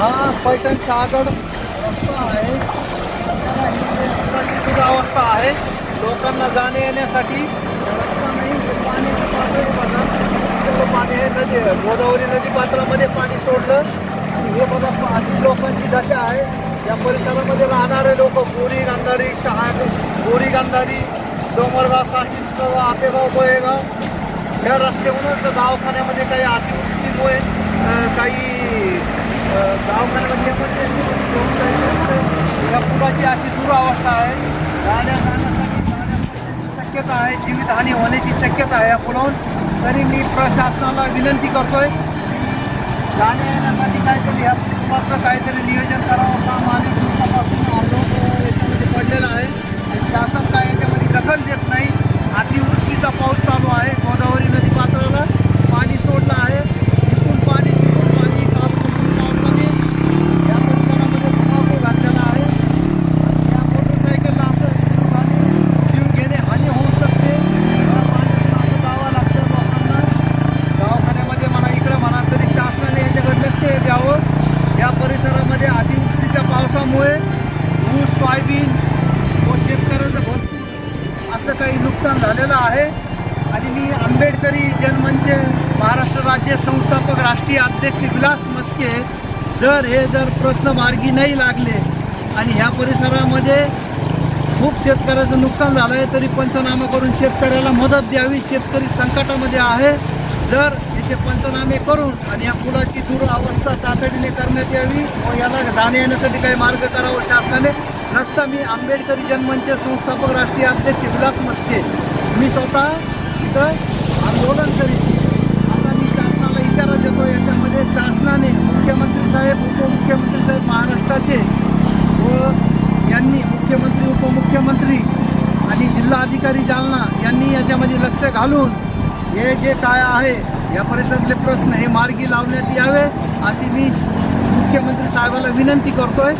हा पैठण शहागड रस्ता आहे. ही दुरावस्था आहे. लोकांना जाणे येण्यासाठी. रस्ता नाही पाण्याची पाणी हे नदी गोदावरी नदी पात्रामध्ये पाणी सोडलं. आणि हे बघा अशी लोकांची दशा आहे. या परिसरामध्ये राहणारे लोक गोरी गांधारी शहाग गोरी गांधारी डोंगरगाव साशिंदगाव आपेगाव बोयेगाव. या रस्त्यावरूनच दवाखान्यामध्ये काही अतिवृष्टीमुळे काही अ, पण या पुलाची अशी दुरावस्था आहे गाड्या जाण्यासाठी शक्यता आहे. जीवितहानी होण्याची शक्यता आहे या पुलावून तरी मी प्रशासनाला विनंती करतोय. जाण्या येण्यासाठी काहीतरी या पुलाचं काहीतरी नियोजन करावं. काम अनेक दिवसापासून याच्यामध्ये पडलेलं आहे आणि शासन काय याच्यामध्ये दखल देत नाही अतिवृष्टीचा पाऊस चालू आहे गोदावरी नदी पात्राला पाणी सोडलं आहे इथून पाणी तिथून पाणी कालपासून पावसाने या परिसरामध्ये धुमाकूळ घातलेला आहे आणि या मोटरसायकलला आपलं जीव घेणे हानी होऊ शकते या पाण्यातून आपलं जावं लागतं लोकांना दवाखान्यामध्ये म्हणा इकडं म्हणा तरी शासनाने याच्याकडे लक्ष द्यावं या परिसरामध्ये अतिवृष्टीच्या पावसामुळे ऊस सोयाबीन व शेतकऱ्याचं भरपूर असं काही नुकसान झालेलं आहे. आणि मी आंबेडकरी जनमंच म्हणजे महाराष्ट्र राज्य संस्थापक राष्ट्रीय अध्यक्ष विलास मस्के जर हे जर प्रश्न मार्गी नाही लागले आणि ह्या परिसरामध्ये खूप शेतकऱ्याचं नुकसान झालं आहे तरी पंचनामा करून शेतकऱ्याला मदत द्यावी शेतकरी संकटामध्ये आहे. जर याचे पंचनामे करून आणि या पुलाची दुरावस्था तातडीने करण्यात यावी व याला जाणे येण्यासाठी काही मार्ग करावं शासनाने नसता मी आंबेडकरी जनमंच संस्थापक राष्ट्रीय अध्यक्ष विलास मस्के मी स्वतः इथं आंदोलन करीत आता मी शासनाला इशारा देतो याच्यामध्ये शासनाने मुख्यमंत्री साहेब उपमुख्यमंत्री साहेब महाराष्ट्राचे व यांनी मुख्यमंत्री उपमुख्यमंत्री आणि जिल्हाधिकारी जालना यांनी याच्यामध्ये लक्ष घालून हे जे काय आहे या परिसरातले प्रश्न हे मार्गी लावण्यात यावे अशी मी मुख्यमंत्री साहेबाला विनंती करतोय.